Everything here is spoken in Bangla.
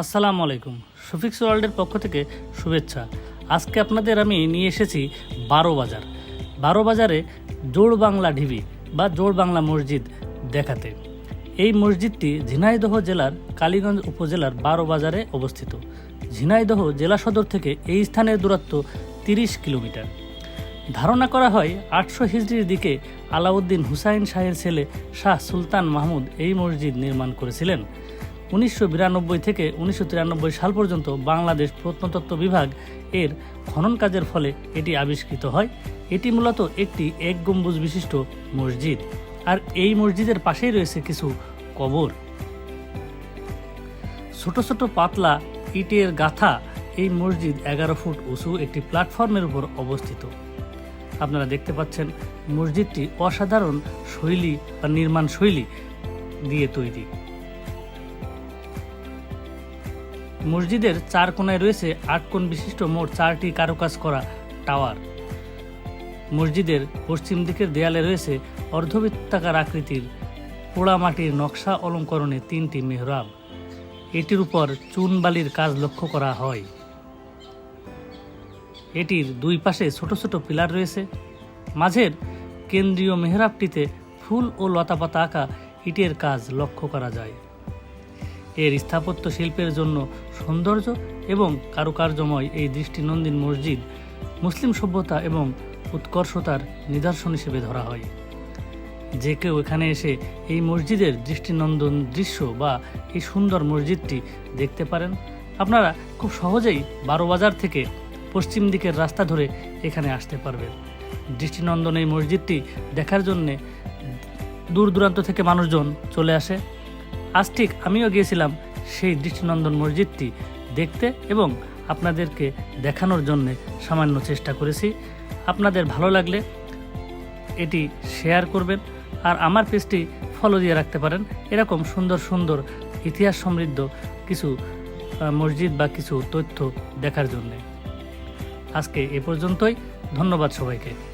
আসসালামু আলাইকুম। সুফিক্স ওয়ার্ল্ডের পক্ষ থেকে শুভেচ্ছা। আজকে আপনাদের আমি নিয়ে এসেছি বারো বাজার। বারো বাজারে জোড় বাংলা ঢিবি বা জোড় বাংলা মসজিদ দেখাতে। এই মসজিদটি ঝিনাইদহ জেলার কালীগঞ্জ উপজেলার বারো বাজারে অবস্থিত। ঝিনাইদহ জেলা সদর থেকে এই স্থানের দূরত্ব তিরিশ কিলোমিটার। ধারণা করা হয় আটশো হিজড়ির দিকে আলাউদ্দিন হুসাইন শাহের ছেলে শাহ সুলতান মাহমুদ এই মসজিদ নির্মাণ করেছিলেন। উনিশশো বিরানব্বই থেকে উনিশশো তিরানব্বই সাল পর্যন্ত বাংলাদেশ প্রত্নতত্ত্ব বিভাগ এর খনন কাজের ফলে এটি আবিষ্কৃত হয়। এটি মূলত একটি এক গম্বুজ বিশিষ্ট মসজিদ। আর এই মসজিদের পাশেই রয়েছে কিছু কবর। ছোট ছোট পাতলা ইটের গাথা এই মসজিদ এগারো ফুট উঁচু একটি প্ল্যাটফর্মের উপর অবস্থিত। আপনারা দেখতে পাচ্ছেন মসজিদটি অসাধারণ শৈলী বা নির্মাণ শৈলী দিয়ে তৈরি। মসজিদের চার কোণায় রয়েছে আট কোণ বিশিষ্ট মোট চারটি কারুকাজ করা টাওয়ার। মসজিদের পশ্চিম দিকের দেয়ালে রয়েছে অর্ধবৃত্তাকার আকৃতির পোড়ামাটির নকশা অলঙ্করণে তিনটি মেহরাব। এটির উপর চুন বালির কাজ লক্ষ্য করা হয়। এটির দুই পাশে ছোট ছোট পিলার রয়েছে। মাঝের কেন্দ্রীয় মেহরাবটিতে ফুল ও লতাপাতা আঁকা ইটের কাজ লক্ষ্য করা যায়। এর স্থাপত্য শিল্পের জন্য সৌন্দর্য এবং কারুকার্যময় এই দৃষ্টিনন্দিন মসজিদ মুসলিম সভ্যতা এবং উৎকর্ষতার নিদর্শন হিসেবে ধরা হয়। যে কেউ এখানে এসে এই মসজিদের দৃষ্টিনন্দন দৃশ্য বা এই সুন্দর মসজিদটি দেখতে পারেন, আপনারা খুব সহজেই বারো বাজার থেকে পশ্চিম দিকের রাস্তা ধরে এখানে আসতে পারবেন। দৃষ্টিনন্দন এই মসজিদটি দেখার জন্যে দূর দূরান্ত থেকে মানুষজন চলে আসে। আজ ঠিক আমিও গিয়েছিলাম সেই দৃষ্টিনন্দন মসজিদটি দেখতে এবং আপনাদেরকে দেখানোর জন্য সামান্য চেষ্টা করেছি। আপনাদের ভালো লাগলে এটি শেয়ার করবেন আর আমার পেজটি ফলো দিয়ে রাখতে পারেন। এরকম সুন্দর সুন্দর ইতিহাস সমৃদ্ধ কিছু মসজিদ বা কিছু তথ্য দেখার জন্যে। আজকে এ পর্যন্তই। ধন্যবাদ সবাইকে।